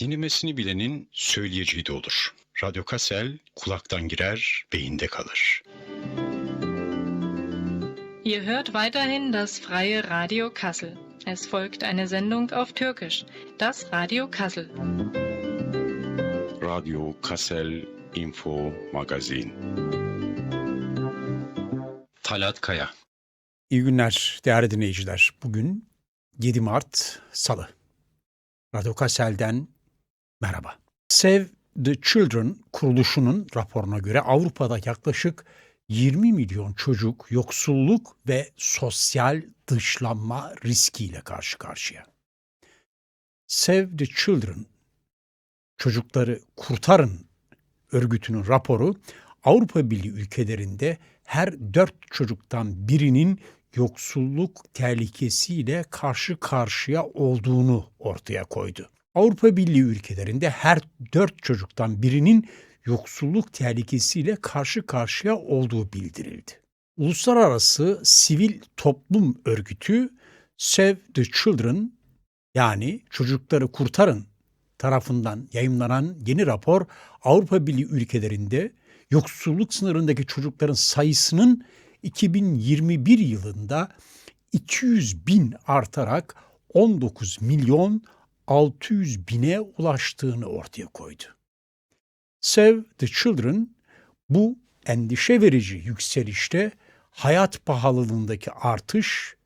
Dinlemesini bilenin söyleyeceği de olur. Radyo Kassel kulaktan girer, beyinde kalır. Ihr hört weiterhin das freie Radio Kassel. Es folgt eine Sendung auf Türkisch, das Radio Kassel. Radyo Kassel Info Magazin. Talat Kaya. İyi günler değerli dinleyiciler. Bugün 7 Mart Salı. Radyo Kassel'den merhaba. Save the Children kuruluşunun raporuna göre Avrupa'da yaklaşık 20 milyon çocuk yoksulluk ve sosyal dışlanma riskiyle karşı karşıya. Save the Children, Çocukları Kurtarın örgütünün raporu Avrupa Birliği ülkelerinde her dört çocuktan birinin yoksulluk tehlikesiyle karşı karşıya olduğunu ortaya koydu. Avrupa Birliği ülkelerinde her dört çocuktan birinin yoksulluk tehlikesiyle karşı karşıya olduğu bildirildi. Uluslararası Sivil Toplum Örgütü Save the Children yani Çocukları Kurtarın tarafından yayımlanan yeni rapor Avrupa Birliği ülkelerinde yoksulluk sınırındaki çocukların sayısının 2021 yılında 200 bin artarak 19 milyon 600 bine ulaştığını ortaya koydu. Save the Children bu endişe verici yükselişte hayat pahalılığındaki artış,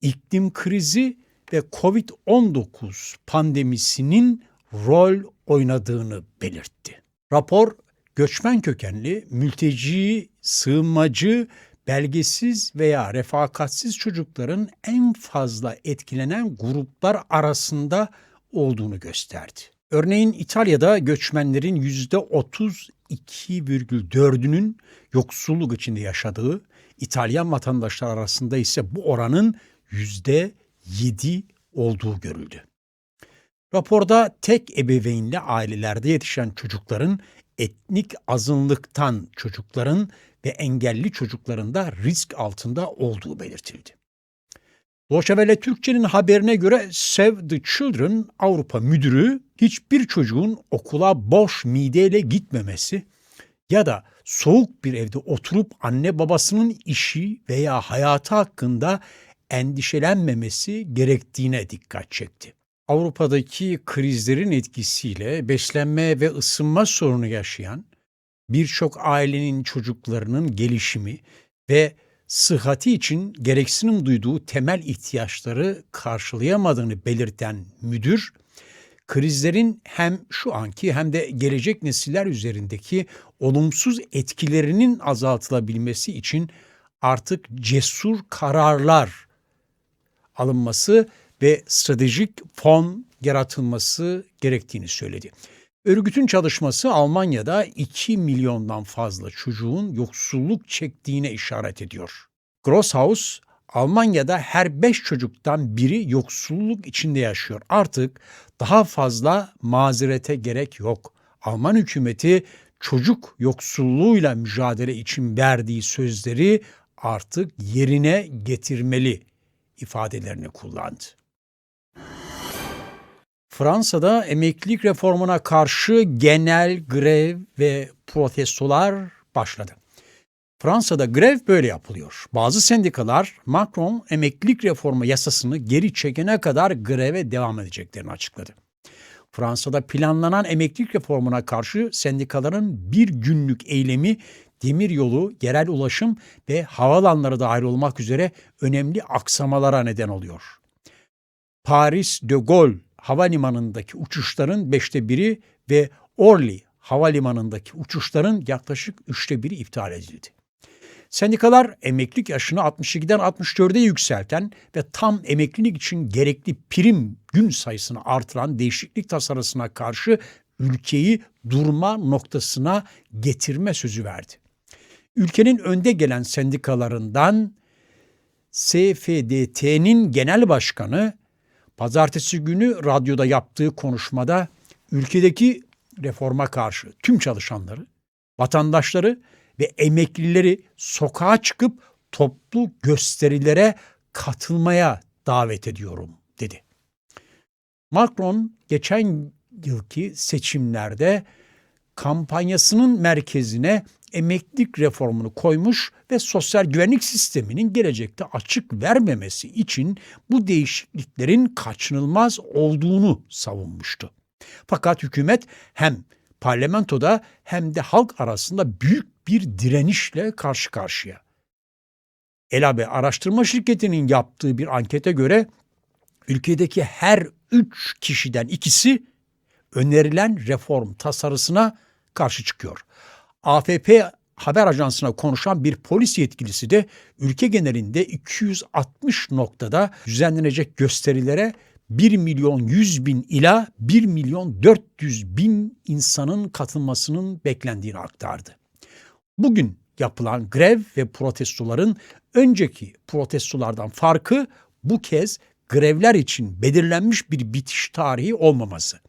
iklim krizi ve COVID-19 pandemisinin rol oynadığını belirtti. Rapor göçmen kökenli, mülteci, sığınmacı, belgesiz veya refakatsiz çocukların en fazla etkilenen gruplar arasında olduğunu gösterdi. Örneğin İtalya'da göçmenlerin %32,4'ünün yoksulluk içinde yaşadığı, İtalyan vatandaşlar arasında ise bu oranın %7 olduğu görüldü. Raporda tek ebeveynli ailelerde yetişen çocukların etnik azınlıktan çocukların ve engelli çocukların da risk altında olduğu belirtildi. Doçevele Türkçe'nin haberine göre Save the Children Avrupa Müdürü hiçbir çocuğun okula boş mideyle gitmemesi ya da soğuk bir evde oturup anne babasının işi veya hayatı hakkında endişelenmemesi gerektiğine dikkat çekti. Avrupa'daki krizlerin etkisiyle beslenme ve ısınma sorunu yaşayan birçok ailenin çocuklarının gelişimi ve sıhhati için gereksinim duyduğu temel ihtiyaçları karşılayamadığını belirten müdür, krizlerin hem şu anki hem de gelecek nesiller üzerindeki olumsuz etkilerinin azaltılabilmesi için artık cesur kararlar alınması ve stratejik fon yaratılması gerektiğini söyledi. Örgütün çalışması Almanya'da 2 milyondan fazla çocuğun yoksulluk çektiğine işaret ediyor. Grosshaus, Almanya'da her 5 çocuktan biri yoksulluk içinde yaşıyor. Artık daha fazla mazerete gerek yok. Alman hükümeti çocuk yoksulluğuyla mücadele için verdiği sözleri artık yerine getirmeli ifadelerini kullandı. Fransa'da emeklilik reformuna karşı genel grev ve protestolar başladı. Fransa'da grev böyle yapılıyor. Bazı sendikalar Macron emeklilik reformu yasasını geri çekene kadar greve devam edeceklerini açıkladı. Fransa'da planlanan emeklilik reformuna karşı sendikaların bir günlük eylemi demiryolu, yerel ulaşım ve havalanları dahil olmak üzere önemli aksamalara neden oluyor. Paris de Gaulle havalimanındaki uçuşların beşte biri ve Orly havalimanındaki uçuşların yaklaşık üçte biri iptal edildi. Sendikalar emeklilik yaşını 62'den 64'e yükselten ve tam emeklilik için gerekli prim gün sayısını artıran değişiklik tasarısına karşı ülkeyi durma noktasına getirme sözü verdi. Ülkenin önde gelen sendikalarından SFDT'nin genel başkanı pazartesi günü radyoda yaptığı konuşmada ülkedeki reforma karşı tüm çalışanları, vatandaşları ve emeklileri sokağa çıkıp toplu gösterilere katılmaya davet ediyorum dedi. Macron geçen yılki seçimlerde kampanyasının merkezine emeklilik reformunu koymuş ve sosyal güvenlik sisteminin gelecekte açık vermemesi için bu değişikliklerin kaçınılmaz olduğunu savunmuştu. Fakat hükümet hem parlamentoda hem de halk arasında büyük bir direnişle karşı karşıya. Elabe Araştırma Şirketi'nin yaptığı bir ankete göre ülkedeki her üç kişiden ikisi önerilen reform tasarısına karşı çıkıyor. AFP haber ajansına konuşan bir polis yetkilisi de ülke genelinde 260 noktada düzenlenecek gösterilere 1 milyon 100 bin ila 1 milyon 400 bin insanın katılmasının beklendiğini aktardı. Bugün yapılan grev ve protestoların önceki protestolardan farkı bu kez grevler için belirlenmiş bir bitiş tarihi olmaması.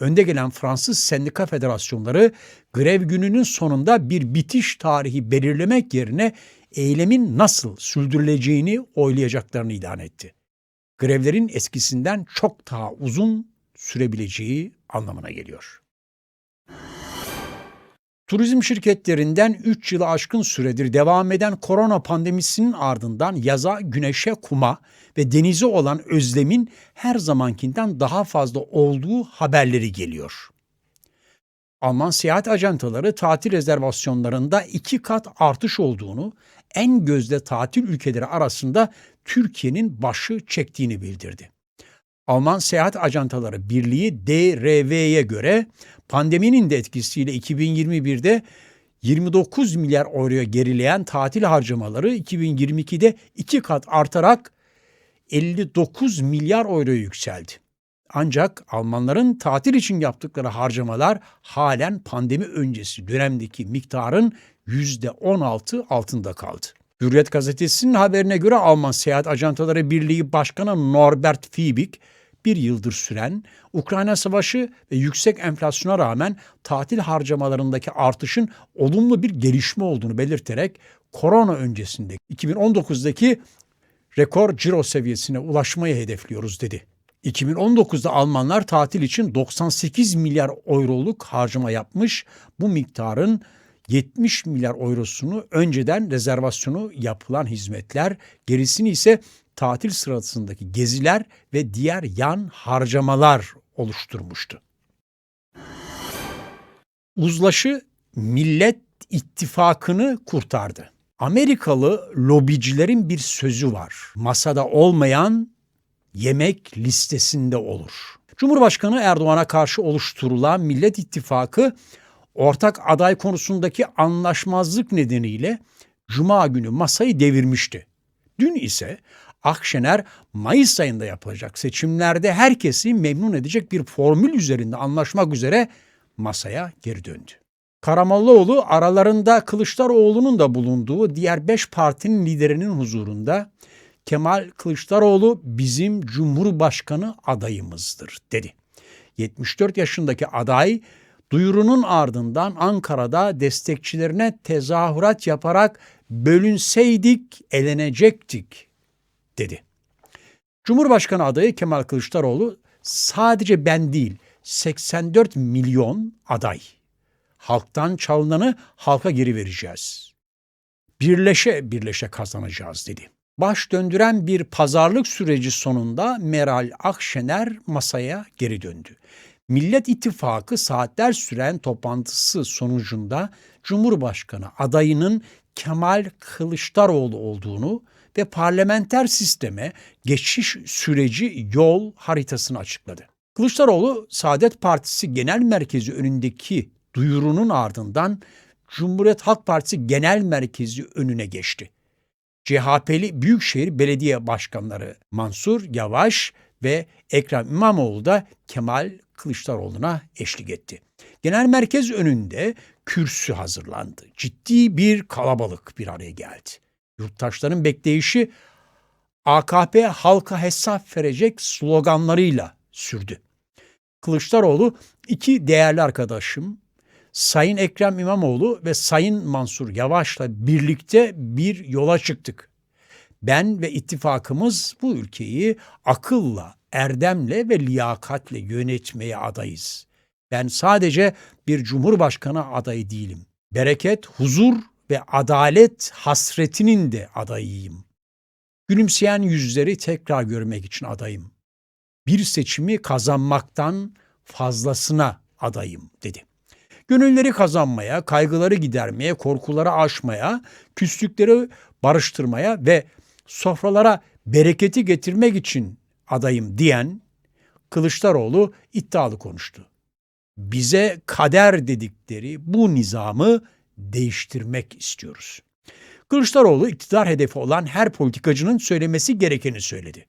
Önde gelen Fransız Sendika Federasyonları grev gününün sonunda bir bitiş tarihi belirlemek yerine eylemin nasıl sürdürüleceğini oylayacaklarını ilan etti. Grevlerin eskisinden çok daha uzun sürebileceği anlamına geliyor. Turizm şirketlerinden 3 yılı aşkın süredir devam eden korona pandemisinin ardından yaza, güneşe, kuma ve denize olan özlemin her zamankinden daha fazla olduğu haberleri geliyor. Alman seyahat ajantaları tatil rezervasyonlarında iki kat artış olduğunu, en gözde tatil ülkeleri arasında Türkiye'nin başı çektiğini bildirdi. Alman Seyahat Ajantaları Birliği DRV'ye göre pandeminin de etkisiyle 2021'de 29 milyar euroya gerileyen tatil harcamaları 2022'de iki kat artarak 59 milyar euroya yükseldi. Ancak Almanların tatil için yaptıkları harcamalar halen pandemi öncesi dönemdeki miktarın %16 altında kaldı. Hürriyet gazetesinin haberine göre Alman Seyahat Ajantaları Birliği Başkanı Norbert Fiebig, bir yıldır süren Ukrayna Savaşı ve yüksek enflasyona rağmen tatil harcamalarındaki artışın olumlu bir gelişme olduğunu belirterek korona öncesinde 2019'daki rekor ciro seviyesine ulaşmayı hedefliyoruz dedi. 2019'da Almanlar tatil için 98 milyar euroluk harcama yapmış. Bu miktarın 70 milyar eurosunu önceden rezervasyonu yapılan hizmetler, gerisini ise tatil sırasındaki geziler ve diğer yan harcamalar oluşturmuştu. Uzlaşı Millet İttifakı'nı kurtardı. Amerikalı lobicilerin bir sözü var. Masada olmayan yemek listesinde olur. Cumhurbaşkanı Erdoğan'a karşı oluşturulan Millet İttifakı ortak aday konusundaki anlaşmazlık nedeniyle Cuma günü masayı devirmişti. Dün ise Akşener Mayıs ayında yapılacak seçimlerde herkesi memnun edecek bir formül üzerinde anlaşmak üzere masaya geri döndü. Karamollaoğlu aralarında Kılıçdaroğlu'nun da bulunduğu diğer beş partinin liderinin huzurunda Kemal Kılıçdaroğlu bizim Cumhurbaşkanı adayımızdır dedi. 74 yaşındaki aday duyurunun ardından Ankara'da destekçilerine tezahürat yaparak bölünseydik elenecektik dedi. Cumhurbaşkanı adayı Kemal Kılıçdaroğlu sadece ben değil 84 milyon aday. Halktan çalınanı halka geri vereceğiz. Birleşe birleşe kazanacağız dedi. Baş döndüren bir pazarlık süreci sonunda Meral Akşener masaya geri döndü. Millet İttifakı saatler süren toplantısı sonucunda Cumhurbaşkanı adayının Kemal Kılıçdaroğlu olduğunu ve parlamenter sisteme geçiş süreci yol haritasını açıkladı. Kılıçdaroğlu Saadet Partisi Genel Merkezi önündeki duyurunun ardından Cumhuriyet Halk Partisi Genel Merkezi önüne geçti. CHP'li Büyükşehir Belediye Başkanları Mansur Yavaş ve Ekrem İmamoğlu da Kemal Kılıçdaroğlu'na eşlik etti. Genel merkez önünde kürsü hazırlandı. Ciddi bir kalabalık bir araya geldi. Yurttaşların bekleyişi AKP halka hesap verecek sloganlarıyla sürdü. Kılıçdaroğlu iki değerli arkadaşım Sayın Ekrem İmamoğlu ve Sayın Mansur Yavaş'la birlikte bir yola çıktık. Ben ve ittifakımız bu ülkeyi akılla, erdemle ve liyakatle yönetmeye adayız. Ben sadece bir cumhurbaşkanı adayı değilim. Bereket, huzur ve adalet hasretinin de adayıyım. Gülümseyen yüzleri tekrar görmek için adayım. Bir seçimi kazanmaktan fazlasına adayım dedi. Gönülleri kazanmaya, kaygıları gidermeye, korkuları aşmaya, küslükleri barıştırmaya ve sofralara bereketi getirmek için adayım diyen Kılıçdaroğlu iddialı konuştu. Bize kader dedikleri bu nizamı değiştirmek istiyoruz. Kılıçdaroğlu iktidar hedefi olan her politikacının söylemesi gerekeni söyledi.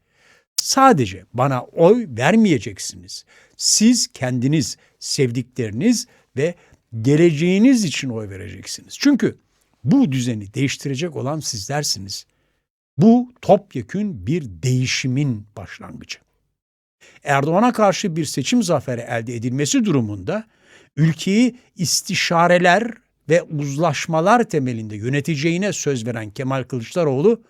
Sadece bana oy vermeyeceksiniz. Siz kendiniz, sevdikleriniz ve geleceğiniz için oy vereceksiniz. Çünkü bu düzeni değiştirecek olan sizlersiniz. Bu topyekün bir değişimin başlangıcı. Erdoğan'a karşı bir seçim zaferi elde edilmesi durumunda ülkeyi istişareler ve uzlaşmalar temelinde yöneteceğine söz veren Kemal Kılıçdaroğlu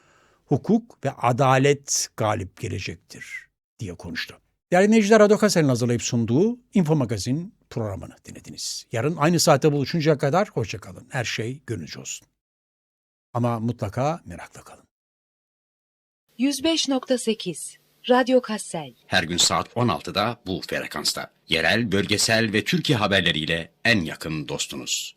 hukuk ve adalet galip gelecektir diye konuştu. Değerli dinleyiciler Radyo Kasel'in hazırlayıp sunduğu Info Magazin programını dinlediniz. Yarın aynı saatte buluşuncaya kadar hoşçakalın. Her şey gönülce olsun. Ama mutlaka merakla kalın. 105.8 Radyo Kassel Her gün saat 16'da bu frekansta. Yerel, bölgesel ve Türkiye haberleriyle en yakın dostunuz.